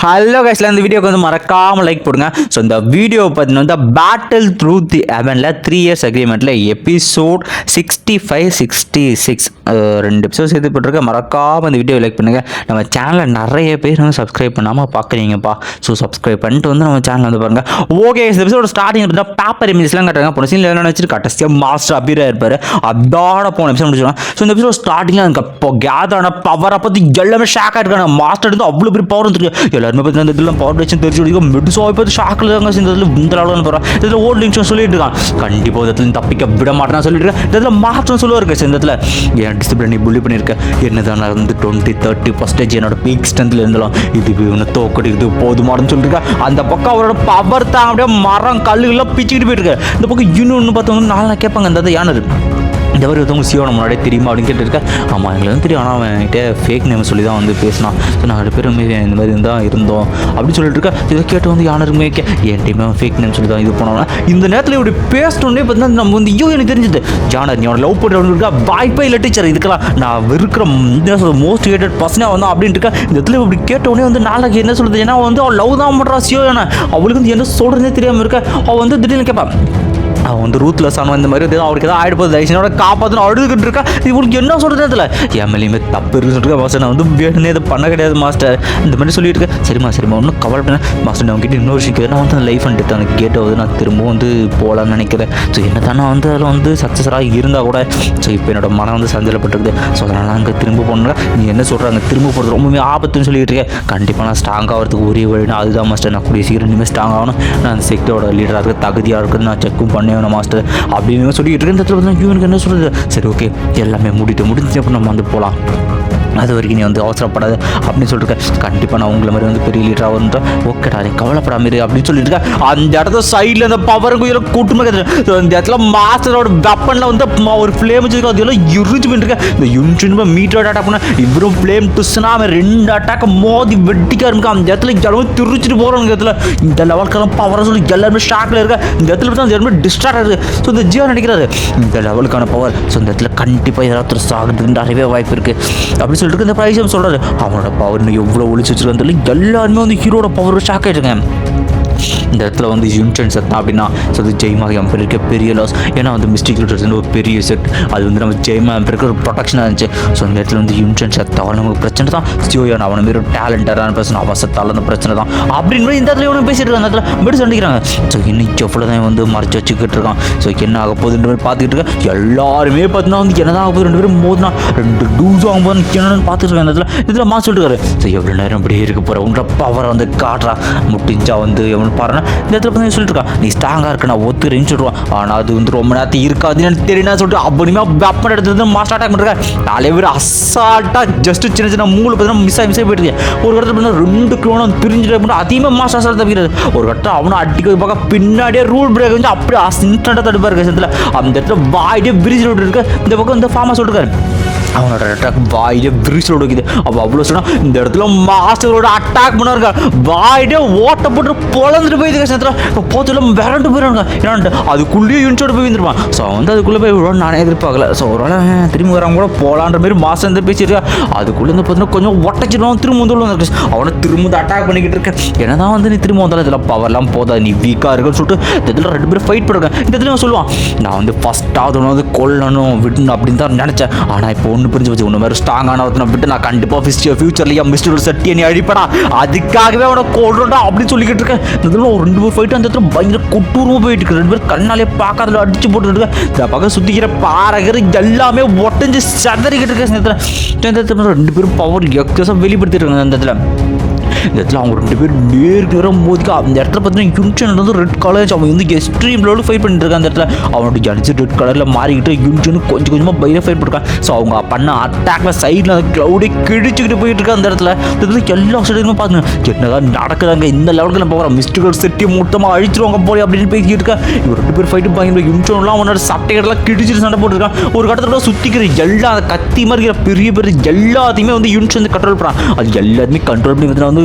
Hello கைஸ்ல இந்த வீடியோக்கு வந்து மறக்காமல் லைக் போடுங்க. ஸோ இந்த வீடியோ பார்த்தீங்கன்னா வந்து பேட்டில் த்ரூ தி அவனில் three years அக்ரிமெண்ட்டில் episode sixty five sixty six ரெண்டு எபிசோட் சேர்த்து போட்டிருக்க மறக்காமல் இந்த வீடியோ லைக் பண்ணுங்கள் நம்ம சேனலில் நிறைய பேர் வந்து சப்ஸ்கிரைப் பண்ணாமல் பார்க்குறீங்கப்பா ஸோ சப்ஸ்கிரைப் பண்ணிட்டு வந்து நம்ம சேனல் வந்து பாருங்கள் ஓகே இந்த எபிசோட ஸ்டார்டிங் இருந்தால் பேப்பர் இமேஜ்லாம் கட்டுறாங்க. போன சீனில் என்ன வச்சுட்டு கட்டஸ்டியாக மாஸ்டர் அபீராக இருப்பார். அதோட போன எபிசோட் முடிச்சுருவாங்க. ஸோ இந்த எபிசோட ஸ்டார்டிங்கில் எனக்கு இப்போ கேதரான பவரை பற்றி எல்லாமே ஷாக்காக இருக்காங்க மாஸ்டர் வந்து அவ்வளோ பெரிய பவர் வந்துருக்கு எல்லாருமே பற்றி அந்த இதில் பவர் வச்சு தெரிஞ்சு வச்சுக்கோ மெடிசோ இப்போ ஷாக்கில் தாங்க இந்த இதில் இந்த அளவுன்னு போகிறான் இதில் ஓல்டு நிமிஷம் சொல்லிட்டு இருக்கான் கண்டிப்பாக இதில் தப்பிக்க விட மாட்டேன்னு சொல்லிட்டு இருக்கேன் இதில் மாற்றம் சொல்லுவார் இந்த இடத்துல என் டிசிப்ளின் நீ புள்ளி பண்ணியிருக்கேன் என்னதான் நான் வந்து டுவெண்ட்டி தேர்ட்டி பர்சன்டேஜ் என்னோட பீக் ஸ்ட்ரென்த்தில் இருந்தாலும் இது இவனை தோக்கடிக்கிறது போதுமானு சொல்லியிருக்கேன் அந்த பக்கம் அவரோட பவர் தான் அப்படியே மரம் கல்லுகள்லாம் பிச்சுக்கிட்டு போயிருக்கு இந்த பக்கம் இன்னொன்று பார்த்தவங்க நாளை கேட்பாங்க அந்த இது இந்த மாதிரி ஒருத்தவங்க சிவனை முன்னாடியே தெரியுமா அப்படின்னு கேட்டுருக்கேன் ஆமாம் எங்களுக்கு தெரியும். ஆனால் அவன் கிட்டே ஃபேக் நேம் சொல்லி தான் வந்து பேசினான் ஸோ நாலு பேர் பேரும் இந்த மாதிரி தான் இருந்தோம் அப்படின்னு சொல்லிட்டு இருக்கேன் இதை கேட்டு வந்து யானருமே கே என் அவன் ஃபேக் நேம் சொல்லி தான் இது போனோம்னா இந்த நேரத்தில் இப்படி பேசணுன்னே பார்த்தீங்கன்னா நம்ம வந்து ஐயோ எனக்கு தெரிஞ்சது. ஜானர் நீ அவனை லவ் பண்ணுறவனு இருக்கா வாய்ப்பே இல்லை டீச்சர் இதுக்கெல்லாம் நான் வெறுக்கிற மோஸ்ட் ஹேட்டட் பர்சனாக வந்தான் அப்படின்ட்டு இருக்கேன் இந்த இடத்துல இப்படி கேட்டவுடனே வந்து நாளைக்கு என்ன சொல்கிறது ஏன்னா அவன் வந்து அவள் லவ் தான் பண்ணுறா சியோ என்ன அவளுக்கு வந்து என்ன சொல்கிறதே தெரியாமல் இருக்கா. அவள் வந்து திடீர்னு கேட்பான் அவன் வந்து ரூத்லெஸ் ஆனவன் இந்த மாதிரி அவருக்கு ஏதாவது ஆயிடு போகுது. தயவுசெய்து காப்பாற்றணும் அழுதுகிட்டு இருக்கா. இவனுக்கு என்ன சொல்கிறது அதில் என் மேலேயுமே தப்பு இருக்குன்னு சொல்லிட்டு மாஸ்டர் நான் வந்து வேணுன்னே இதை பண்ண கிடையாது மாஸ்டர் இந்த மாதிரி சொல்லிட்டு இருக்கேன் சரிம்மா சரிம்மா ஒன்றும் கவலை பண்ண மாஸ்டர் நான் கிட்ட இன்னொரு விஷயம் நான் வந்து லைஃப் அண்ட் டெத் அந்த கேட்டை வந்து நான் திரும்பவும் வந்து போகலான்னு நினைக்கிறேன். ஸோ என்ன தானே நான் வந்து அதில் வந்து சக்ஸஸராக இருந்தால் கூட ஸோ இப்போ என்னோட மனம் வந்து சஞ்சலப்பட்டிருக்குது. ஸோ அதனால் அங்கே திரும்ப போகணுங்க நீ என்ன சொல்கிறாங்க திரும்ப போகிறது ரொம்பவே ஆபத்துன்னு சொல்லிட்டு இருக்கேன். கண்டிப்பாக நான் ஸ்ட்ராங் ஆகிறதுக்கு ஒரே வழினா அதுதான் மாஸ்டர் நான் கூடிய சீக்கிரம் இனிமேல் ஸ்ட்ராங் ஆகணும். நான் அந்த செக்டரோட லீடராக இருக்க தகுதியாக இருக்குது நான் செக்கும் பண்ணி உண்மையான மாஸ்டர்? அப்படின்னு சொல்லிட்டு இருக்க இடத்துல பார்த்தீங்கன்னா இவனுக்கு என்ன சொல்கிறது சரி ஓகே எல்லாமே முடிட்டு முடிஞ்சு அப்புறம் நம்ம வந்து போகலாம் அது வரைக்கும் நீ வந்து அவசரப்படாது அப்படின்னு சொல்லிட்டு கண்டிப்பாக நான் உங்களை மாதிரி வந்து பெரிய லீடராக வருன்ற ஓகேடா நீ கவலைப்படாம இரு அப்படின்னு சொல்லிட்டு அந்த இடத்துல சைடில் அந்த பவர் குயில கூட்டுமே அந்த இந்த இடத்துல மாஸ்டரோட வெப்பனில் வந்து ஒரு ஃப்ளேம் வச்சிருக்கோம் அதெல்லாம் எரிஞ்சு போயிட்டு இந்த யூனிட் மீட்டர் அட்டாக் பண்ண இவரும் ஃப்ளேம் டுஸ்னா அவன் ரெண்டு அட்டாக் மோதி வெட்டிக்க ஆரம்பிக்கும் அந்த இடத்துல எல்லாரும் திருச்சிட்டு போகிறோம் இடத்துல. இந்த லெவலுக்கெல்லாம் பவரை சொல்லி எல்லாருமே ஷாக்கில் இருக்க. இந்த இடத்துல பார்த்தா அந்த எல்லாருமே டிஸ்ட்ராக்ட் ஆகுது ஸோ இந்த ஜியோ நடிக்கிறாரு இந்த லெவலுக்கான பவர் ஸோ இந்த இடத்துல கண்டிப்பாக ஏதாவது சாகிறதுக்கு நிறையவே வாய்ப்பு இருக்குது அப்படி சொல்லிட்டு இந்த பிரைஸம் சொல்கிறாரு அவனோட பவர் எவ்வளோ ஒழிச்சு வச்சிருக்கான்னு சொல்லி எல்லாருமே வந்து ஹீரோட பவர் ஷாக் ஆகிட்டுருங்க இந்த இடத்துல வந்து யூனிட் செத்தான் அப்படின்னா ஸோ அது ஜெய்மா எம்பர் இருக்க பெரிய லாஸ் ஏன்னா வந்து மிஸ்டிக் லூட்டர்ஸ் ஒரு பெரிய செட் அது வந்து நம்ம ஜெய்மா எம்பருக்கு ஒரு ப்ரொடக்ஷனாக இருந்துச்சு. ஸோ இந்த இடத்துல வந்து யூனிட் செத்தாலும் நமக்கு பிரச்சனை தான். ஸ்டியோயான் அவனை மாரி ஒரு டேலண்டடான பர்சன் அவன் செத்தாலும் அந்த பிரச்சனை தான். அப்படின்னு இந்த இடத்துல இவனும் பேசிட்டு இருக்காங்க. அந்த இடத்துல மெடி சொல்லிக்கிறாங்க. ஸோ இன்னைக்கு எவ்வளோ தான் வந்து மறைச்சு வச்சுக்கிட்டு இருக்கான். ஸோ என்ன ஆக போகுதுன்ற மாதிரி பார்த்துக்கிட்டு இருக்கேன் எல்லாருமே பார்த்தீங்கன்னா வந்து என்னதான் ஆக போகுது? ரெண்டு பேரும் மோதினா ரெண்டு டூஸ் ஆகும் போது என்னன்னு பார்த்துட்டு இருக்கேன் இந்த இடத்துல இதில் மாசு சொல்லிட்டு இருக்காரு. ஸோ எவ்வளோ நேரம் இப்படியே இருக்க போகிற உன்ற பவரை வந்து காட்டுறா. முடிஞ்சா வந்து எவன் பாருன்னா இந்த இடத்துல வந்து சொல்லிட்டு இருக்கா நீ ஸ்ட்ராங்காக இருக்க நான் ஒத்துறேன்னு சொல்லுவான் ஆனால் அது வந்து ரொம்ப நேரத்துக்கு இருக்காதுன்னு தெரியலன்னு சொல்லிட்டு அப்படியுமே வெப்பன் எடுத்தது மாஸ்டர் அட்டாக் பண்ணிருக்கேன் நாலே பேர் அசால்ட்டாக ஜஸ்ட் சின்ன சின்ன மூளை பார்த்தீங்கன்னா மிஸ் ஆகி மிஸ் ஆகி போயிட்டு ஒரு இடத்துல பார்த்தீங்கன்னா ரெண்டு கிலோனும் பிரிஞ்சுட்டு அப்படின்னா அதிகமாக மாஸ்டர் அசால் தப்பிக்கிறது ஒரு கட்டம் அவனை அடிக்க பார்க்க பின்னாடியே ரூல் பிரேக் வந்து அப்படியே இன்ஸ்டண்ட்டாக தடுப்பாரு இடத்துல அந்த இடத்துல வாயிட்டே பிரிஞ்சு விட்டுருக்கு இந்த பக்கம் இந்த ஃபார்மாக சொல்லிருக்காரு அவனோட அட்டாக் வாயிலே விரிசல் உடைக்குது அப்போ அவ்வளோ சொன்னா இந்த இடத்துல மாஸ்டரோட அட்டாக் பண்ணாருங்க வாயிலே ஓட்ட போட்டு பொழந்துட்டு போயிது கஷ்டத்தில் இப்போ போத்துல விரண்டு போயிடுறாங்க ஏன்னா அதுக்குள்ளேயே யூனிச்சோட போய் வந்துருப்பான் ஸோ வந்து அதுக்குள்ளே போய் விடுவான்னு நானே எதிர்பார்க்கல. ஸோ ஒரு வேளை திரும்பி வரவங்க கூட போகலான்ற மாதிரி மாஸ்டர் இருந்து பேசியிருக்கா அதுக்குள்ளே இருந்து பார்த்தீங்கன்னா கொஞ்சம் ஒட்டச்சிடுவான் திரும்ப வந்து வந்துருக்கு அவனை திரும்ப அட்டாக் பண்ணிக்கிட்டு இருக்கேன். என்னதான் வந்து நீ திரும்ப வந்தாலும் இதில் பவர்லாம் போதா நீ வீக்காக இருக்குன்னு சொல்லிட்டு இந்த இதில் ரெண்டு பேரும் ஃபைட் பண்ணுறேன் இந்த இதில் சொல்லுவான் நான் வந்து ஃபஸ்ட்டாக வந்து கொல்லணும் விடணும் அப்படின்னு தான் நினச்சேன். ஆனால் இப்போ ஒன்று புரிஞ்சு வச்சு ஒன்று மாதிரி ஸ்ட்ராங்கான ஒருத்தனை விட்டு நான் கண்டிப்பாக ஃபிஸ்டியோ ஃபியூச்சர்லையா மிஸ்டர் சட்டியை நீ அழிப்படா அதுக்காகவே அவனை கொள்றா அப்படின்னு சொல்லிக்கிட்டு இருக்கேன். இந்த ஒரு ரெண்டு பேர் ஃபைட்டு அந்த இடத்துல பயங்கர கொட்டூரமாக போயிட்டு இருக்கு. ரெண்டு பேர் கண்ணாலே பார்க்காதல அடிச்சு போட்டுட்டு இந்த பக்கம் சுற்றிக்கிற பாறைகிற எல்லாமே ஒட்டஞ்சு சதறிக்கிட்டு இருக்கேன் இந்த இடத்துல இந்த இடத்துல ரெண்டு பேரும் பவர் எக்ஸஸாக வெளிப்படுத்திட்டு இருக்காங்க அந்த இடத்துல. இந்த இடத்துல அவங்க ரெண்டு பேரும் நேருக்கு நேரம் மோதிக்க. அந்த இடத்துல பார்த்தீங்கன்னா யுன்சன் வந்து ரெட் கலர் அவன் வந்து எக்ஸ்ட்ரீம் லெவலில் ஃபைட் பண்ணிட்டு இருக்கான் அந்த இடத்துல. அவனுடைய ஜனிச்சு ரெட் கலரில் மாறிக்கிட்டு யுன்சன் கொஞ்சம் கொஞ்சமாக பயிர ஃபைட் பண்ணிருக்கான் ஸோ அவங்க பண்ண அட்டாக்ல சைடில் அந்த க்ளவுடே கிழிச்சுக்கிட்டு போயிட்டு இருக்கான் அந்த இடத்துல. இந்த இடத்துல எல்லா சைடுமே பார்த்துங்க என்னதான் நடக்குதாங்க இந்த லெவலுக்கு நம்ம போகிறோம் மிஸ்டர்கள் செட்டி மொத்தமாக அழிச்சிருவாங்க போய் அப்படின்னு பேசிக்கிட்டு இருக்கா. இவர் ரெண்டு பேர் ஃபைட்டு பயங்கர யுன்சன்லாம் அவனோட சட்டைகள்லாம் கிழிச்சிட்டு சண்டை போட்டுருக்கான். ஒரு கட்டத்தில் சுற்றிக்கிற எல்லா கத்தி மாதிரி இருக்கிற பெரிய பெரிய எல்லாத்தையுமே வந்து யூனிட்ஸ் வந்து கண்ட்ரோல் பண்ணுறான் அது எல்லாத்தையுமே கண்ட்ரோல் பண்ணி வந்து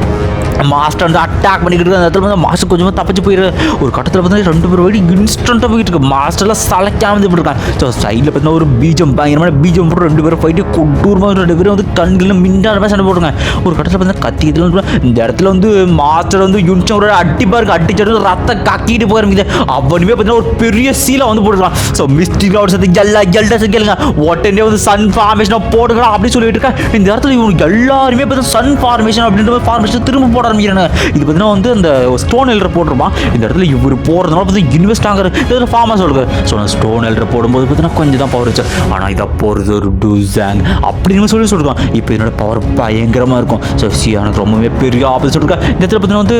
மாஸ்டர் வந்து அட்டாக் பண்ணிக்கிட்டு இருக்கு அந்த இடத்துல வந்து மாஸ்டர் கொஞ்சமாக தப்பிச்சு போயிரு. ஒரு கட்டத்தில் வந்து ரெண்டு பேரும் வழி இன்ஸ்டண்ட்டாக போயிட்டு இருக்கு. மாஸ்டர்லாம் சலைக்காம வந்து இருக்காங்க. ஸோ சைடில் பார்த்தீங்கன்னா ஒரு பீஜம் பயங்கரமான பீஜம் போட்டு ரெண்டு பேரும் போயிட்டு கொட்டூரமாக ரெண்டு பேரும் வந்து கண்களில் மிண்டாத மாதிரி சண்டை போட்டுருங்க ஒரு கட்டத்தில் பார்த்தீங்கன்னா கத்தியத்தில் இந்த இடத்துல வந்து மாஸ்டர் வந்து யுன்சம் ஒரு அடிப்பா இருக்கு. அடிச்சது ரத்த கக்கிட்டு போயிருக்குது அவனுமே பார்த்தீங்கன்னா ஒரு பெரிய சீலை வந்து போட்டுருக்கான். ஸோ மிஸ்டிக் அவர் சேர்த்து எல்லா எல்டர்ஸ் கேளுங்க. உடனே வந்து சன் ஃபார்மேஷனாக போடுகிறான் அப்படின்னு சொல்லிட்டு இருக்கேன் இந்த இடத்துல இவனுக்கு எல்லாருமே பார்த்தீங்கன்னா சன் ஃபார்மேஷன் அப்படின்ற ஃபார்மேஷன் திரும்ப போட ஆரம்பிக்கிறாங்க இது பார்த்தீங்கன்னா வந்து அந்த ஸ்டோன் எல்டர் போட்டிருப்பான். இந்த இடத்துல இவர் போடுறதுனால பார்த்தீங்கன்னா இன்வெஸ்ட் ஆகிற இதில் ஃபார்மாக சொல்லுங்க ஸோ நான் ஸ்டோன் எல்டர் போடும்போது பார்த்தீங்கன்னா கொஞ்சம் தான் பவர் வச்சு. ஆனால் இதை போகிறது ஒரு டூசாங் அப்படின்னு சொல்லி சொல்லிருக்கான். இப்போ என்னோட பவர் பயங்கரமாக இருக்கும். ஸோ சி எனக்கு ரொம்பவே பெரிய ஆபத்து சொல்லிருக்கேன். இந்த இடத்துல பார்த்தீங்கன்னா வந்து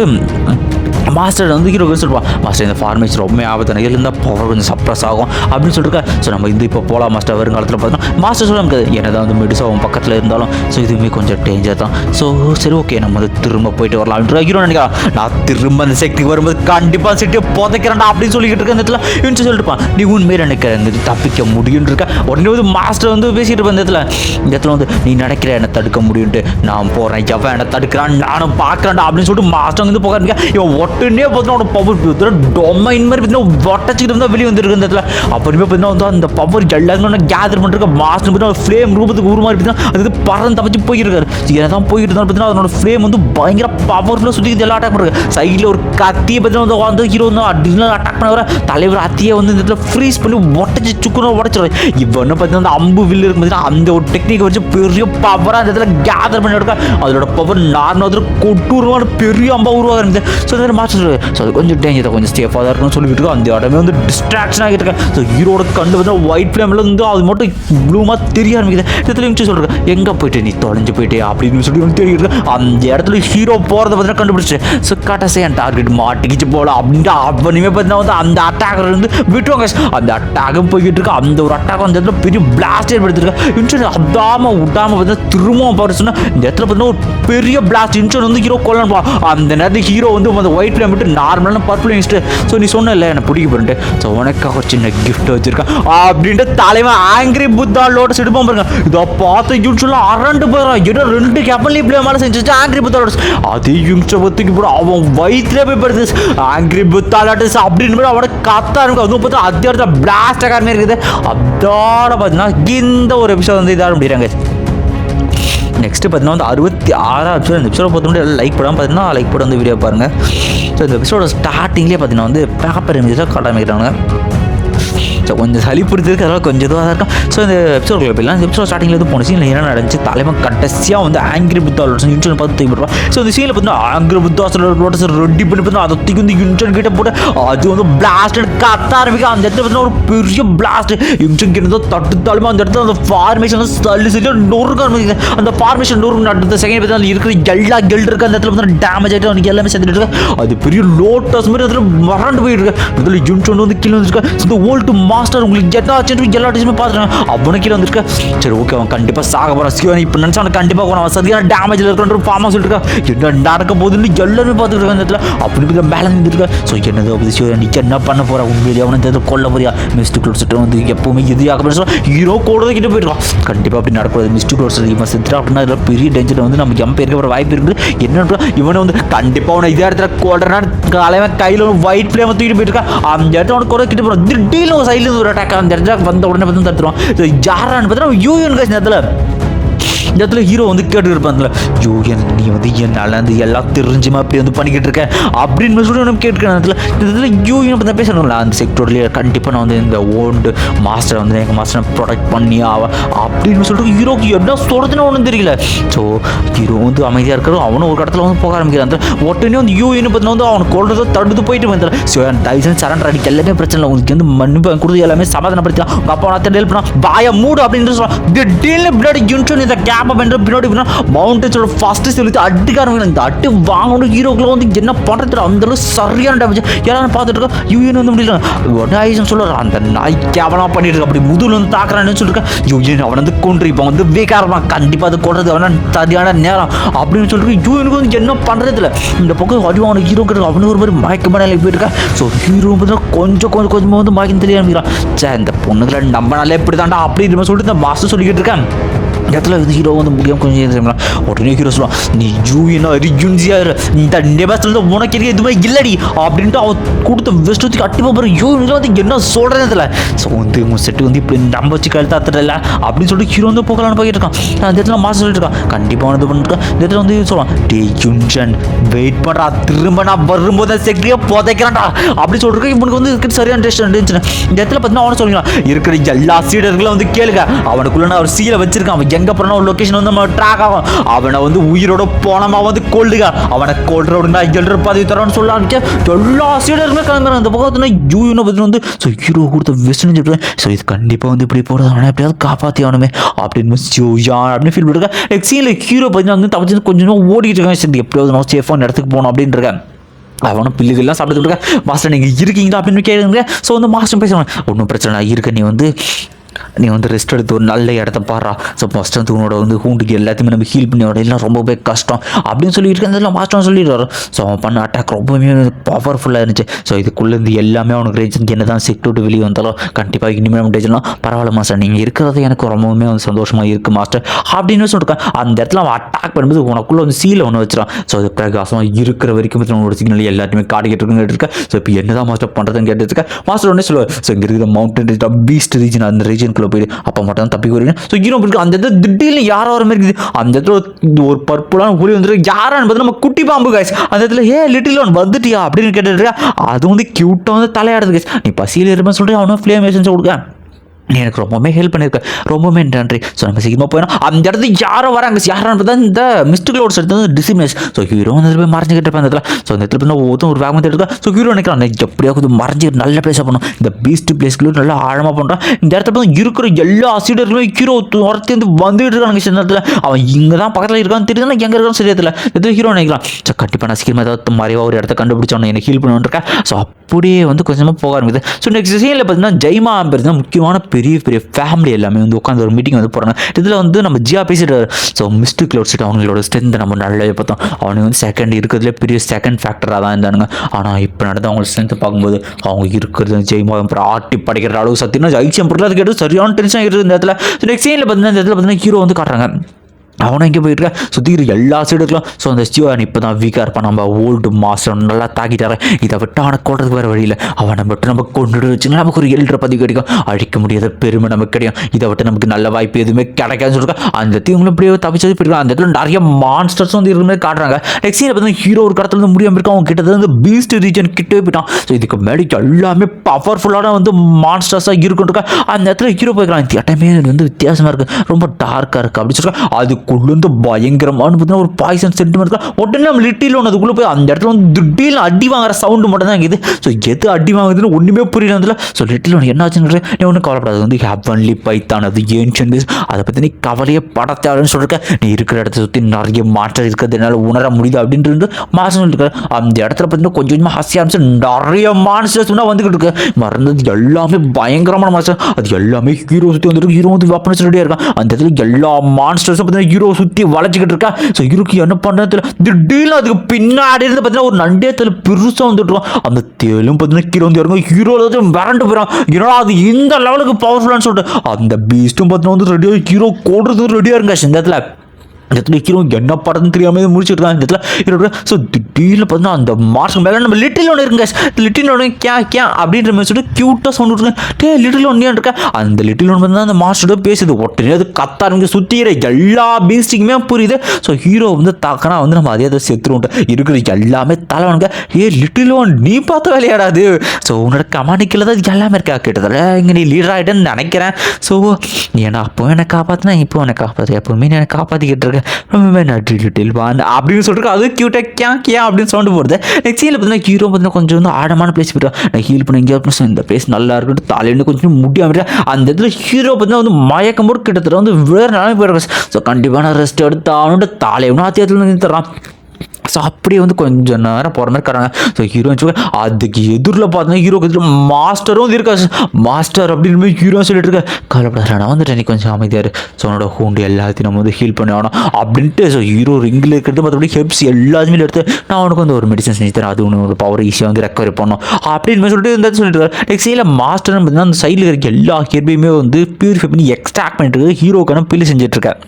மாஸ்டர் வந்து ஹீரோ சொல்லுவான் மாஸ்டர் இந்த ஃபார்மேஷன் ரொம்ப ஆபத்தான இதில் இருந்தால் பவர் கொஞ்சம் சப்ரஸ் ஆகும். அப்படின்னு சொல்லிட்டு ஸோ நம்ம இது இப்போ போகலாம் மாஸ்டர் வருங்காலத்தில் பார்த்தோம்னா மாஸ்டர் சொல்ல முடியாது. என்னதான் வந்து மெடிசா அவன் பக்கத்தில் இருந்தாலும் ஸோ இதுவுமே கொஞ்சம் டேஞ்சர் தான். ஸோ சரி ஓகே நம்ம வந்து திரும்ப போயிட்டு வரலாம். அப்படின்ற ஹீரோ நினைக்கலாம் நான் திரும்ப அந்த சக்தி வரும்போது கண்டிப்பாக சிட்டியை புதைக்கிறேன்டா அப்படின்னு சொல்லிக்கிட்டு இருக்க இந்த இடத்துல இவன் சொல்லிட்டுப்பான் நீ உண்மையை நினைக்கிற இந்த தப்பிக்க முடியும்னு இருக்க. உடனே வந்து மாஸ்டர் வந்து பேசிட்டு இருப்பேன் இந்த இடத்துல. இந்த இடத்துல வந்து நீ நினைக்கிற என்னை தடுக்க முடியும்ட்டு நான் போகிறேன் எவன் என்னை தடுக்கிறான் நானும் பார்க்குறேன்டா அப்படின்னு சொல்லிட்டு மாஸ்டர் வந்து போகிறேன் இவன் உடனே பார்த்தீங்கன்னா அவனோட பவர் டொமைன் மாதிரி பார்த்தீங்கன்னா வட்டச்சிக்கிட்டு இருந்தால் வெளியே வந்துருக்கு இந்த இடத்துல. அப்புறமே பார்த்தீங்கன்னா வந்து அந்த பவர் எல்லாருமே கேதர் பண்ணிருக்க மாஸ்டர் பார்த்தீங்கன்னா ஃப்ளேம் ரூபத்துக்கு உருமாறி பார்த்தீங்கன்னா அது பறந்து தப்பிச்சு போயிருக்காரு. என்னதான் போயிட்டு இருந்தாலும் பார்த்தீங்கன்னா அதனோட ஃப்ளேம் வந்து பயங்கர பவர்ஃபுல்லாக சுற்றி எல்லாம் அட்டாக் பண்ணுறாரு சைடில் ஒரு கத்தியை பார்த்தீங்கன்னா வந்து வந்து ஹீரோ வந்து அடிஷனல் அட்டாக் பண்ண வர தலைவர் அத்தியை வந்து இந்த இடத்துல ஃப்ரீஸ் பண்ணி உடச்சி சுக்குன்னு உடச்சிடுறாரு இவன் பார்த்தீங்கன்னா அந்த அம்பு வில்லு இருக்கு பார்த்தீங்கன்னா அந்த ஒரு டெக்னிக் வச்சு பெரிய பவராக அந்த இடத்துல கேதர் பண்ணி எடுக்க அதோட பவர் நார்மல் கொட்டூரமான பெரிய அம்பா உருவாக இருந்தது ஸோ இந்த மாதிரி மாஸ்டர் ஸோ அது கொஞ்சம் டேஞ்சர் கொஞ்சம் சேஃபாக தான் இருக்கும்னு சொல்லிட்டு இருக்கோம். அந்த இடமே வந்து டிஸ்ட்ராக்ஷன் ஆகிட்டு இருக்கேன் ஸோ ஹீரோட கண்டு வந்து ஒயிட் ஃப்ளேமில் வந்து அது மட்டும் ப்ளூமாக தெரிய ஆரம்பிக்குது. இடத்துல நிமிஷம் சொல்கிறேன் எங்கே போயிட்டு நீ? தொலைஞ்சு போயிட்டே அப்படின்னு சொல்லி ஒன்று தெரியுது அந்த இடத்துல ஹீரோ போகிறத பார்த்தீங்கன்னா கண்டுபிடிச்சு. ஸோ கடைசி என் டார்கெட் மாட்டிக்கிச்சு போல அப்படின்ட்டு அவனுமே பார்த்தீங்கன்னா வந்து அந்த அட்டாகர் வந்து விட்டுவாங்க அந்த அட்டாகும் போய்கிட்டு இருக்கு. அந்த ஒரு அட்டாக் அந்த இடத்துல பெரிய பிளாஸ்ட் ஏற்படுத்திருக்கேன் இன்சூரன் அதாம விடாம பார்த்தீங்கன்னா திரும்பவும் பாரு சொன்னால் இந்த இடத்துல பார்த்தீங்கன்னா ஒரு பெரிய பிளாஸ்ட் இன்சூரன் வந்து ஹீரோ கொல்லணும் அந்த நேரத்தில் ஹீரோ வந்து அந்த ஒயிட் ஃப்ளேம் விட்டு நார்மலான பர்பிள் வச்சுட்டு ஸோ நீ சொன்ன இல்லை எனக்கு பிடிக்க போறேன்ட்டு. ஸோ உனக்காக ஒரு சின்ன கிஃப்ட் வச்சிருக்கேன். அப்படின்ட்டு தலைவன் ஆங்கிரி புத்தா லோட்டஸ் எடுப்போம் பாருங்க. இதை பார்த்து யூட்ஸ்லாம் அரண்டு போயிடும் ஏதோ ரெண்டு கேப்பன்லி பிளே மேலே செஞ்சு ஆங்கிரி புத்தா லோட்டஸ். அதே யூங்ஸ்டை போட அவன் வயிற்றுல போய் படுது ஆங்கிரி புத்தா லோட்டஸ் அப்படின்னு போய் அவனை கத்தா இருக்கும் அதுவும் பார்த்தா அத்தியாவசிய பிளாஸ்ட் ஆகாரமே இருக்குது. அதோட பார்த்தீங்கன்னா இந்த ஒரு எபிசோட் வந்து இதாக முடிகிறாங்க நெக்ஸ்ட் பார்த்தீங்கன்னா வந்து அறுபத்தி ஆறாம் எபிசோட் இந்த எபிசோட பார்த்து எல்லாம் லைக் போடாமல் பார்த்தீங்கன்னா லைக் போட வந்து வீடியோ பாருங்கள் ஸோ இந்த எபிசோட ஸ்டார்டிங்லேயே பார்த்தீங்கன்னா வந்து பேப்பர் இமேஜாக காட்டாமிக்கிறாங்க ஸோ கொஞ்சம் சளி பிடிச்சிருக்கு அதெல்லாம் கொஞ்சம் இதுவாக தான் இருக்கும். ஸோ இந்த எபிசோட் போயிடலாம். இந்த எபிசோட் ஸ்டார்டிங்கில் வந்து போன சீனில் என்ன நடந்துச்சு? தலைமை கடைசியாக வந்து ஆங்கிரி புத்தா யூனிட் பார்த்து தூக்கி போடுவான். ஸோ இந்த சீனில் பார்த்தீங்கன்னா ஆங்கிரி புத்தா லோட்டஸ் ரெடி பண்ணி பார்த்தா அதை தூக்கி வந்து யூனிட் கிட்ட போட்டு அது வந்து பிளாஸ்டட் கத்த ஆரம்பிக்க அந்த இடத்துல பார்த்தீங்கன்னா ஒரு பெரிய பிளாஸ்ட் யூனிட் கிட்ட தட்டு தட்டுத்தாலுமே அந்த இடத்துல அந்த ஃபார்மேஷன் வந்து சல்லி சல்லி நொறுக்க ஆரம்பிக்குது. அந்த ஃபார்மேஷன் நொறுக்கு நடந்த செகண்ட் பார்த்தீங்கன்னா இருக்கிற எல்லா கெல்ட் இருக்கு அந்த இடத்துல பார்த்தீங்கன்னா டேமேஜ் ஆகிட்டு அவனுக்கு எல்லாமே சேர்ந்துட்டு இருக்கு அது பெரிய லோட்டஸ் மாதிரி அதில் மறந்து போயிட்டு இருக்கு. இதில் வந்து கீழே வந்துருக்கு இந்த ஓல்டு மாஸ்டர் உங்களுக்கு என்ன ஆச்சுன்னு எல்லா டீஸுமே பார்த்துட்டேன் அவனுக்கு கீழே வந்திருக்க. சரி ஓகே அவன் கண்டிப்பாக சாக போகிறான் சிவன் இப்போ நினச்சா அவன் கண்டிப்பாக போகிறான் அவன் சரியான டேமேஜில் இருக்கிற ஃபார்மாக சொல்லிட்டு இருக்கா என்ன நடக்க போகுதுன்னு எல்லாருமே பார்த்துட்டு இருக்காங்க இடத்துல. அப்படி இருக்கிற மேலே நின்றுருக்கா ஸோ என்னது அப்படி சிவன்? நீ என்ன பண்ண போகிறா உண்மையிலேயே அவனை இந்த கொல்ல போறியா? மிஸ்டு குளோட்ஸ்ட்டு வந்து எப்பவுமே இது ஆக ஹீரோ கூட கிட்ட போயிருக்கான் கண்டிப்பாக அப்படி நடக்கூடாது மிஸ்டு குளோட்ஸ் இவன் செத்துட்டா அப்படின்னா அதில் பெரிய டென்ஷன் வந்து நம்ம எம்ப இருக்க ஒரு வாய்ப்பு இருக்குது. என்னன்ற இவனை வந்து கண்டிப்பாக அவனை இதே இடத்துல கொள்றனா தலைவன் கையில் ஒரு ஒயிட் ஃப்ளேம் தூக்கிட்டு போயிருக்கா அந்த இடத்துல அவனுக்கு கூட கிட்ட போகிறான் திடீர்னு ஒரு சைடில் ஒரு அட்டாக் அந்த இடத்துல வந்த உடனே பார்த்து தடுத்துருவான். ஸோ யாரான்னு பார்த்தீங்கன்னா யூஎன் காசு நேரத்தில் இந்த இடத்துல ஹீரோ வந்து கேட்டு இருப்பாங்கல்ல ஐயோ என் நீ வந்து என்னால் வந்து எல்லாம் தெரிஞ்சுமா அப்படி வந்து பண்ணிக்கிட்டு இருக்கேன் அப்படின்னு சொல்லி நம்ம கேட்டுக்கிறேன் இடத்துல இந்த இடத்துல ஐயோ என்ன பற்றி பேசணும்ல அந்த செக்டோர்லேயே கண்டிப்பாக நான் வந்து இந்த ஓல்டு மாஸ்டரை வந்து எங்கள் மாஸ்டரை ப்ரொடெக்ட் பண்ணி ஆவ அப்படின்னு சொல்லிட்டு ஹீரோக்கு என்ன சொல்கிறதுன்னு ஒன்றும் தெரியல. ஸோ ஹீரோ வந்து அமைதியாக இருக்கிறோம் அவனும் ஒரு இடத்துல வந்து போக ஆரம்பிக்கிறான். அந்த உடனே வந்து யூஎன்னு பார்த்தீங்கன்னா வந்து அவன் கொள்றதை தடுத்து போயிட்டு வந்தார் ஸோ டைசன் சரண்டர் அடிக்க எல்லாமே பிரச்சனை இல்லை உங்களுக்கு வந்து மன்னிப்பு கொடுத்து எல்லாமே சமாதானப்படுத்தலாம் உங்கள் அப்பா நான் ஹெல்ப் பண்ணா பாய மூடு அப்படின்னு சொல்லலாம் திடீர்னு பிளட் யூனிட் இந்த கேப் பண்ணுற பின்னாடி மவுண்டன்ஸோட ஃபர்ஸ்ட் செலுத்தி அடிக்க ஆரம்பிக்கிறாங்க இந்த அட்டு வாங்கணும் ஹீரோக்குள்ள வந்து என்ன பண்ணுறது அந்த அளவு சரியான டேமேஜ் எல்லாரும் பார்த்துட்டு இருக்கோம். யூஎன் வந்து முடியல? உடனே சொல்லுற அந்த நாய் கேவலமா பண்ணிட்டு அப்படி முதுகுல வந்து தாக்குறான்னு சொல்லிருக்கேன். யூஎன் அவன் வந்து கொண்டு இப்போ வந்து வேகாரமா கண்டிப்பாக அது கொடுறது அவன சரியான நேரம் அப்படின்னு சொல்லிட்டு யூஎனுக்கு வந்து என்ன பண்ணுறது இல்லை இந்த பக்கம் அடி அவனுக்கு ஹீரோ கிட்ட அவனுக்கு ஒரு மாதிரி மயக்கமான நிலைக்கு போயிருக்கா ஸோ ஹீரோ பார்த்தீங்கன்னா கொஞ்சம் கொஞ்சம் கொஞ்சமாக வந்து மயக்கம் தெரிய ஆரம்பிக்கிறான் சே இந்த பொண்ணுகளை நம்பினாலே இப்படி தாண்டா அப்படின்னு சொல்லிட்டு இந்த மாஸ்டர் சொல்லிக்கிட்டு இருக்கேன். இடத்துல வந்து ஹீரோ வந்து முடியாம கொஞ்சம் தெரியுமா உடனே ஹீரோ சொல்லுவான் நீ ஜூயினா ரிஜுன்சியா இந்த நெபஸ்ல உனக்கு எனக்கு எதுவுமே இல்லடி அப்படின்ட்டு அவன் கொடுத்த வெஸ்டத்துக்கு அட்டி போகிற யூ வந்து என்ன சொல்கிறேன் இதில் ஸோ வந்து உன் செட்டு வந்து இப்படி நம்ப வச்சு கழுத்தாத்துறல அப்படின்னு சொல்லிட்டு ஹீரோ வந்து போகலான்னு போயிட்டு இருக்கான் அந்த இடத்துல மாசம் சொல்லிட்டு இருக்கான் கண்டிப்பாக வந்து பண்ணிருக்கான் இந்த இடத்துல வந்து சொல்லுவான் டே யுன்ஷன் வெயிட் பண்ணுறா திரும்ப நான் வரும்போது செக்ரியா புதைக்கிறான்டா அப்படி சொல்லிட்டு இவனுக்கு வந்து இருக்கிற சரியான டேஸ்ட் இருந்துச்சு இந்த இடத்துல பார்த்தீங்கன்னா அவனை சொல்லிக்கலாம் இருக்கிற எல்லா சீடர்களும் வந்து கேளுங்க அவனுக்குள்ள நான் ஒரு சீலை வச்சிருக்கான் அவன் எங்கே போனா ஒரு லொக்கேஷன் வந்து நம்ம ட்ராக் ஆகும். அவனை வந்து உயிரோட போனமா வந்து கொள்ளுக அவனை கொள்றோடுனா எழுற பதவி தரோன்னு சொல்லான்னு எல்லா சீடருமே கிளம்புறாங்க. அந்த பக்கத்துல யூயூனை பற்றி வந்து ஸோ ஹீரோ கொடுத்த வெஸ்ட்னு சொல்லிட்டு ஸோ இது கண்டிப்பாக வந்து இப்படி போகிறது அவனை எப்படியாவது காப்பாற்றி ஆகணுமே. அப்படின்னு யோயா அப்படின்னு ஃபீல் பண்ணிருக்கேன் நெக்ஸ்ட் ஹீரோ பார்த்தீங்கன்னா வந்து தப்பிச்சு கொஞ்சமாக ஓடிட்டு இருக்கேன் சரி எப்படியாவது நான் சேஃபான இடத்துக்கு போகணும் அப்படின்னு இருக்கேன் அவனும் பில்லுகள்லாம் சாப்பிட்டு இருக்க மாஸ்டர் நீங்கள் இருக்கீங்களா? அப்படின்னு கேளுங்க ஸோ வந்து மாஸ்டர் பேசுவாங்க. ஒன்றும் பிரச்சனை இல்லை, இருக்க நீ வந்து நீ வந்து ரெஸ்ட் எடுத்து ஒரு நல்ல இடத்த பாடுறா ஸோ ஃபஸ்ட் வந்து உன்னோட வந்து ஹூண்டுக்கு எல்லாத்தையுமே நம்ம ஹீல் பண்ணி விட எல்லாம் ரொம்பவே கஷ்டம். அப்படின்னு சொல்லிட்டு இதெல்லாம் மாஸ்டர் சொல்லிடுறாரு ஸோ அவன் பண்ண அட்டாக் ரொம்பவே பவர்ஃபுல்லாக இருந்துச்சு. ஸோ இதுக்குள்ளேருந்து எல்லாமே அவனுக்கு ரேஞ்ச் என்ன தான் செக்யூரிட்டி வெளியே வந்தாலும் கண்டிப்பாக இனிமேல் நம்ம டேஜ்லாம் பரவாயில்ல மாஸ்டர் நீங்கள் இருக்கிறது எனக்கு ரொம்பவுமே வந்து சந்தோஷமாக இருக்குது மாஸ்டர் அப்படின்னு சொல்லிருக்கான் அந்த இடத்துல அவன் அட்டாக் பண்ணும்போது உனக்குள்ளே வந்து சீலை ஒன்று வச்சிடான் ஸோ அது பிரகாசமாக இருக்கிற வரைக்கும் உன்னோட சிக்னல் எல்லாத்தையுமே காட்டிக்கிட்டு இருக்குன்னு இருக்கேன் ஸோ இப்போ என்ன தான் மாஸ்டர் பண்ணுறதுன்னு கேட்டுருக்கேன். இருக்கேன் மாஸ்டர் உடனே சொல்லுவார். ஸோ இங்கே இருக்கிற மவுண்டன் பீஸ்ட் ரீஜன் அந்த ரீஜனுக்குள்ளே போயிடு அப்போ மட்டும் தான் தப்பி வருவீங்க ஸோ ஹீரோ இருக்கு அந்த இடத்துல திடீர்னு யாரோ வர மாதிரி இருக்குது? அந்த இடத்துல ஒரு- பர்புலான புலி வந்துட்டு யாரான்னு பார்த்து நம்ம குட்டி பாம்பு காய்ஸ் அந்த இடத்துல ஏ லிட்டில் ஒன் வந்துட்டியா? அப்படின்னு கேட்டுட்டு அது வந்து க்யூட்டாக வந்து தலையாடுது காய்ஸ் நீ பசியில் இருப்பேன்னு சொல்லிட்டு அவனும் ஃப்ளேம் எசன்ஸ் கொடுக்க எனக்கு ரொம்பவுமே ஹெல்ப் பண்ணியிருக்க. ரொம்பவுமே நன்றி. ஸோ நம்ம சீக்கிரமாக போயிடும் அந்த இடத்துல யாரோ வராங்க. யாரும் பார்த்தா இந்த மிஸ்டு க்ளோட்ஸ் எடுத்து வந்து டிசிமினஸ் ஸோ ஹீரோ வந்து போய் மறைஞ்சிக்கிட்டு இருப்பேன் அந்த இடத்துல. ஸோ அந்த இடத்துல போய் ஒருத்தன் ஒரு வேகம் இருக்கா ஸோ ஹீரோ நினைக்கிறான் "நான் எப்படியா கொஞ்சம் மறைஞ்சி நல்ல பிளேஸாக பண்ணும் இந்த பீஸ்ட் பிளேஸ்க்குள்ள நல்லா ஆழமாக பண்ணுறான் இந்த இடத்துல இருக்கிற எல்லா அசிடர்களுமே ஹீரோ உரத்தி வந்து வந்துகிட்டு இருக்காங்க சின்ன இடத்துல. அவன் இங்கே தான் பக்கத்தில் இருக்கான்னு தெரியுதுன்னா எங்கே இருக்கான்னு சரியா தெரியல. இது ஹீரோ நினைக்கலாம் ஸோ கண்டிப்பாக நான் சீக்கிரமாக ஏதாவது மறைவாக ஒரு இடத்த கண்டுபிடிச்சோன்னு எனக்கு ஹீல் பண்ணுவேன் ஸோ அப்படியே வந்து கொஞ்சமாக போக ஆரம்பிக்குது. ஸோ நெக்ஸ்ட் சீனில் பார்த்தீங்கன்னா ஜெய்மா ஆம்பர் தான் முக்கியமான பெரிய பெரிய பெரிய ஃபேமிலி எல்லாமே வந்து உட்காந்து ஒரு மீட்டிங் வந்து போகிறாங்க இதில் வந்து நம்ம ஜியா பேசிட்டு ஸோ மிஸ்டர் க்ளோட்ஸ் அவங்களோட ஸ்ட்ரென்த் நம்ம நல்லாவே பார்த்தோம். அவனுக்கு வந்து செகண்ட் இருக்கிறதுல பெரிய செகண்ட் ஃபேக்டராக தான் இருந்தானுங்க. ஆனால் இப்போ நடந்து அவங்க ஸ்ட்ரென்த்தை பார்க்கும்போது அவங்க இருக்கிறது ஜெய்மா அப்புறம் ஆட்டி படைக்கிற அளவு சத்தியமாக ஜெயிச்சம் பொருள் கேட்டு சரியான டென்ஷன் ஆகிடுது இந்த இடத்துல. நெக்ஸ்ட் சீனில் பார்த்தீங்கன்னா இந்த இடத்துல பார்த்தீங்கன்னா ஹீரோ வந்து காட்டுறாங்க. அவனும் இங்கே போயிட்டு இருக்கா சுற்றி எல்லா சைடு இருக்கலாம் ஸோ அந்த சிவன் இப்போ தான் வீக்காக இருப்பான். நம்ம ஓல்டு மாஸ்டர் நல்லா தாக்கிட்டார இதை விட்டு அவனை கொள்றதுக்கு வேறு வழியில் அவனை விட்டு நம்ம கொண்டுட்டு வச்சுன்னா நமக்கு ஒரு எழுற பதிவு கிடைக்கும். அழிக்க முடியாத பெருமை நமக்கு கிடைக்கும். இதை விட்டு நமக்கு நல்ல வாய்ப்பு எதுவுமே கிடைக்காதுன்னு சொல்லிருக்கா. அந்த தீவங்களும் இப்படியே தப்பிச்சது போயிருக்காங்க. அந்த இடத்துல நிறைய மான்ஸ்டர்ஸும் வந்து இருக்கிற மாதிரி காட்டுறாங்க. நெக்ஸ்ட் சீனில் பார்த்தீங்கன்னா ஹீரோ ஒரு கடத்துல வந்து முடியாமல் இருக்கும் அவங்க கிட்டத்தட்ட வந்து பீஸ்ட் ரீஜன் கிட்டே போயிட்டான். ஸோ இதுக்கு மேலே எல்லாமே பவர்ஃபுல்லான வந்து மான்ஸ்டர்ஸாக இருக்குன்னு அந்த இடத்துல ஹீரோ போய்க்கலாம் இந்த இடமே வந்து வித்தியாசமாக இருக்குது ரொம்ப டார்க்காக இருக்குது அப்படின்னு சொல்லிட்டு அதுக்குள்ளேருந்து பயங்கரமான பார்த்தீங்கன்னா ஒரு பாய்சன் சென்டிமெண்ட் இருக்கா? உடனே நம்ம லிட்டில் ஒன்று அதுக்குள்ளே போய் அந்த இடத்துல வந்து திடீர்னு அடி வாங்குற சவுண்டு மட்டும் தான் இருக்குது ஸோ எது அடி வாங்குதுன்னு ஒன்றுமே புரியல அதில். ஸோ லிட்டில் ஒன்று என்ன ஆச்சுன்னு நீ ஒன்றும் கவலைப்படாது. அது வந்து ஹெவன்லி பைத்தான் அது ஏன்ஷன் அதை பற்றி நீ கவலையே பட சொல்லிருக்க. நீ இருக்கிற இடத்த சுற்றி நிறைய மாற்றம் இருக்கிறது. என்னால் உணர முடியுது அப்படின்ட்டு மாசம் சொல்லிருக்காரு அந்த இடத்துல பார்த்தீங்கன்னா கொஞ்சம் கொஞ்சமாக ஹசியாக ஆரம்பிச்சு நிறைய மான்ஸ்டர்ஸ் வந்துக்கிட்டு இருக்கு. மறந்தது எல்லாமே பயங்கரமான மாசம் அது எல்லாமே ஹீரோ சுற்றி வந்துருக்கு ஹீரோ வந்து வெப்பன்ஸ் ரெடியாக இருக்கான். அந்த இடத்துல எல்லா மான்ஸ்டர்ஸும் பார்த்தீங்கன்னா ஹீரோ சுற்றி வளைச்சிக்கிட்டு இருக்கா? ஸோ ஹீரோக்கு என்ன பண்ணுறது திடீர்னு அதுக்கு பின்னாடி இருந்து பார்த்தீங்கன்னா ஒரு நண்டே தேல் பெருசாக வந்துட்டு அந்த தேலும் பார்த்தீங்கன்னா ஹீரோ வந்து இறங்கும். ஹீரோவில் வந்து மிரண்டு போயிடும். ஏன்னா அது இந்த லெவலுக்கு பவர்ஃபுல்லான்னு சொல்லிட்டு. அந்த பீஸ்ட்டும் பார்த்தீங்கன்னா வந்து ரெடியாக ஹீரோ கோடுறது ரெடியாக இருங்க இந்த இடத்துல. இந்த இடத்துல ஹீரோ என்ன படம்னு தெரியாமல் முடிச்சுட்டு இருக்கான் இந்த இடத்துல ஹீரோ ஸோ திடீர்னு பார்த்தீங்கன்னா அந்த மார்க் மேலே நம்ம லிட்டில் ஒன்று இருக்குங்க லிட்டில் ஒன்று கே கே அப்படின்ற மாதிரி சொல்லிட்டு க்யூட்டாக சவுண்ட் விட்டுருங்க டே லிட்டில் ஒன்று இருக்கா? அந்த லிட்டில் ஒன்று வந்து அந்த மாஸ்டரோட பேசுது. உடனே அது கத்தாருங்க சுற்றிக்கிற எல்லா பீஸ்டிக்குமே புரியுது. ஸோ ஹீரோ வந்து தாக்கினா வந்து நம்ம அதே அதை செத்துருவோம் இருக்கிற எல்லாமே தலைவனுங்க. ஏ லிட்டில் ஒன் நீ பார்த்த விளையாடாது ஸோ உன்னோட கமானிக்கில் தான் இது எல்லாமே இருக்கா? கிட்டத்தட்ட இங்கே நீ லீடர் ஆகிட்டேன்னு நினைக்கிறேன். ஸோ நீ என்ன அப்போ என்னை காப்பாற்றினா இப்போ என்னை காப்பாற்று எப்பவுமே என்னை காப்பாற்றிக்கிட்டு இருக்க. ரொம்பவே நன்றி லிட்டில் வான் அப்படின்னு சொல்லிட்டு அது க்யூட்டாக கே கே அப்படின்னு சவுண்டு போடுது. நெக்ஸ்ட் சீனில் பார்த்தீங்கன்னா ஹீரோ பார்த்தீங்கன்னா கொஞ்சம் வந்து ஆழமான பிளேஸ் போயிட்டு நான் ஹீல் பண்ண எங்கேயா அப்படின்னு இந்த பிளேஸ் நல்லா இருக்குன்னு தலையில கொஞ்சம் முடியாம அந்த இடத்துல ஹீரோ பார்த்தீங்கன்னா வந்து மயக்கம் போட்டு கிட்டத்தட்ட வந்து வேறு நிலைமை போயிடுறாங்க ஸோ கண்டிப்பாக நான் ரெஸ்ட் எடுத்து அவனோட தலையை ஆத்தியத்தில் நிறுத்துறான் ஸோ அப்படியே வந்து கொஞ்சம் நேரம் போகிற மாதிரி இருக்காங்க ஸோ ஹீரோயின் அதுக்கு எதிரில் பார்த்தீங்கன்னா ஹீரோக்கு எதிரில் மாஸ்டரும் வந்து இருக்கா. மாஸ்டர் அப்படின்னு போய் ஹீரோ சொல்லிட்டு இருக்க. கவலைப்படாத நான் வந்துட்டு நீ கொஞ்சம் அமைதியாரு ஸோ அவனோட ஹூண்டு எல்லாத்தையும் நம்ம வந்து ஹீல் பண்ணி ஆகணும். அப்படின்ட்டு ஸோ ஹீரோ ரிங்கில் இருக்கிறது மற்றபடி ஹெப்ஸ் எல்லாத்தையுமே எடுத்து நான் அவனுக்கு வந்து ஒரு மெடிசன் செஞ்சு தரேன். அது ஒன்று பவர் ஈஸியாக வந்து ரெக்கவரி பண்ணணும் அப்படின்னு சொல்லிட்டு இருந்தால் சொல்லிட்டு இருக்காரு. நெக்ஸ்ட் சைடில் மாஸ்டர்னு பார்த்தீங்கன்னா அந்த சைடில் இருக்க எல்லா ஹெர்பையுமே வந்து பியூரிஃபை பண்ணி எக்ஸ்ட்ராக்ட் பண்ணிட்டு ஹீரோக்கான பில்லு செஞ்சுட்டு இருக்கேன்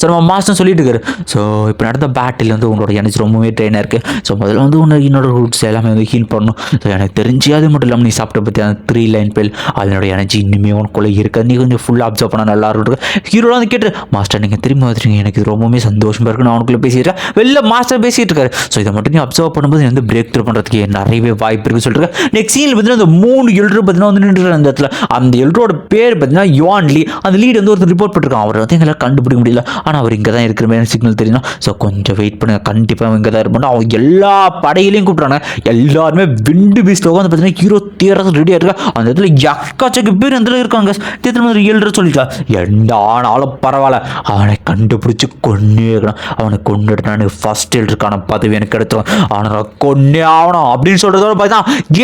ஸோ நம்ம மாஸ்டர் சொல்லிட்டு இருக்காரு. ஸோ இப்போ நடந்த பேட்டில் வந்து உங்களோட எனர்ஜி ரொம்பவே ட்ரெயினாக இருக்குது ஸோ முதல்ல வந்து உன்னை என்னோட ரூட்ஸ் எல்லாமே வந்து ஹீல் பண்ணணும். ஸோ எனக்கு தெரிஞ்சு அது மட்டும் இல்லாமல் நீ சாப்பிட்ட பற்றி அந்த த்ரீ லைன் பெல் அதனோட எனர்ஜி இன்னுமே உனக்குள்ளே இருக்காது நீ கொஞ்சம் ஃபுல்லாக அப்சர்வ் பண்ணால் நல்லா இருக்கும். ஹீரோலாம் வந்து கேட்டு மாஸ்டர் நீங்கள் திரும்பி வந்துருங்க. எனக்கு இது ரொம்பவுமே சந்தோஷமாக இருக்குன்னு நான் அவனுக்குள்ளே பேசிட்டு வெளில மாஸ்டர் பேசிட்டு இருக்காரு. ஸோ இதை மட்டும் நீ அப்சர்வ் பண்ணும்போது வந்து பிரேக் த்ரூ பண்ணுறதுக்கு நிறையவே வாய்ப்பு இருக்குன்னு சொல்லிட்டு நெக்ஸ்ட் சீனில் பார்த்தீங்கன்னா அந்த மூணு எல்ட்ரு பார்த்தீங்கன்னா வந்து நின்று அந்த இடத்துல. அந்த எல்ட்ரோட பேர் பார்த்தீங்கன்னா யுவான் லீ அந்த லீட் வந்து ஒருத்தர் ரிப்போர்ட் பண்ணிருக்கான். அவரை வந்து எங்களால் கண்டுபிடிக்க முடியல. ஆனால் அவர் இங்கே தான் இருக்கிற மாதிரி சிக்னல் தெரியும் ஸோ கொஞ்சம் வெயிட் பண்ணுங்க. கண்டிப்பாக இங்கே தான் இருப்பாங்க அவங்க எல்லா படையிலையும் கூப்பிட்றாங்க எல்லாருமே விண்டு பீஸ்ட் உட்காந்து பார்த்தீங்கன்னா ஹீரோ தீர ரெடியாக இருக்கா? அந்த இடத்துல எக்காச்சக்கு பேர் அந்த இடத்துல இருக்காங்க. திரும்ப ஏழு சொல்லிட்டா. எந்த ஆனாலும் பரவாயில்ல. அவனை கண்டுபிடிச்சி கொன்னே இருக்கணும் அவனை கொண்டுட்டு நான் ஃபர்ஸ்ட் இருக்கான பதவி எனக்கு எடுத்துரும் அவனை கொன்னே ஆகணும். அப்படின்னு சொல்கிறதோட பார்த்தா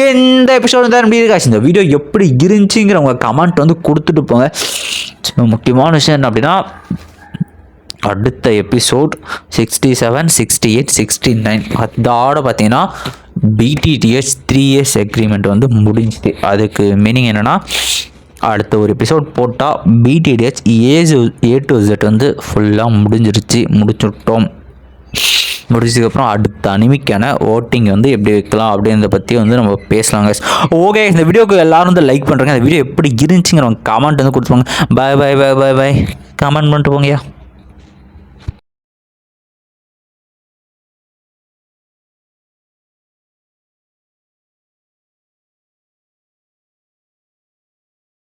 எந்த எபிசோடு தான் எப்படி இந்த வீடியோ எப்படி இருந்துச்சுங்கிற உங்கள் கமெண்ட் வந்து கொடுத்துட்டு போங்க. முக்கியமான விஷயம் என்ன அப்படின்னா அடுத்த episode sixty seven sixty eight sixty nine அதோட பார்த்தீங்கன்னா பிடிடிஎஸ் த்ரீ இயர்ஸ் அக்ரிமெண்ட் வந்து முடிஞ்சுது. அதுக்கு மீனிங் என்னென்னா அடுத்த ஒரு எபிசோட் போட்டால் BTTH age A to Z வந்து ஃபுல்லாக முடிஞ்சிருச்சு. முடிச்சுட்டோம். முடிச்சதுக்கப்புறம் அடுத்த அனிமிக்கான ஓட்டிங் வந்து எப்படி வைக்கலாம் அப்படின்றத பற்றி வந்து நம்ம பேசலாங்க ஓகே இந்த வீடியோக்கு எல்லாரும் வந்து லைக் பண்ணுறாங்க இந்த வீடியோ எப்படி இருந்துச்சுங்கிறவங்க கமெண்ட் வந்து கொடுத்துருவாங்க. பாய் பாய் பாய் பாய் பாய் கமெண்ட் பண்ணிட்டு போங்கயா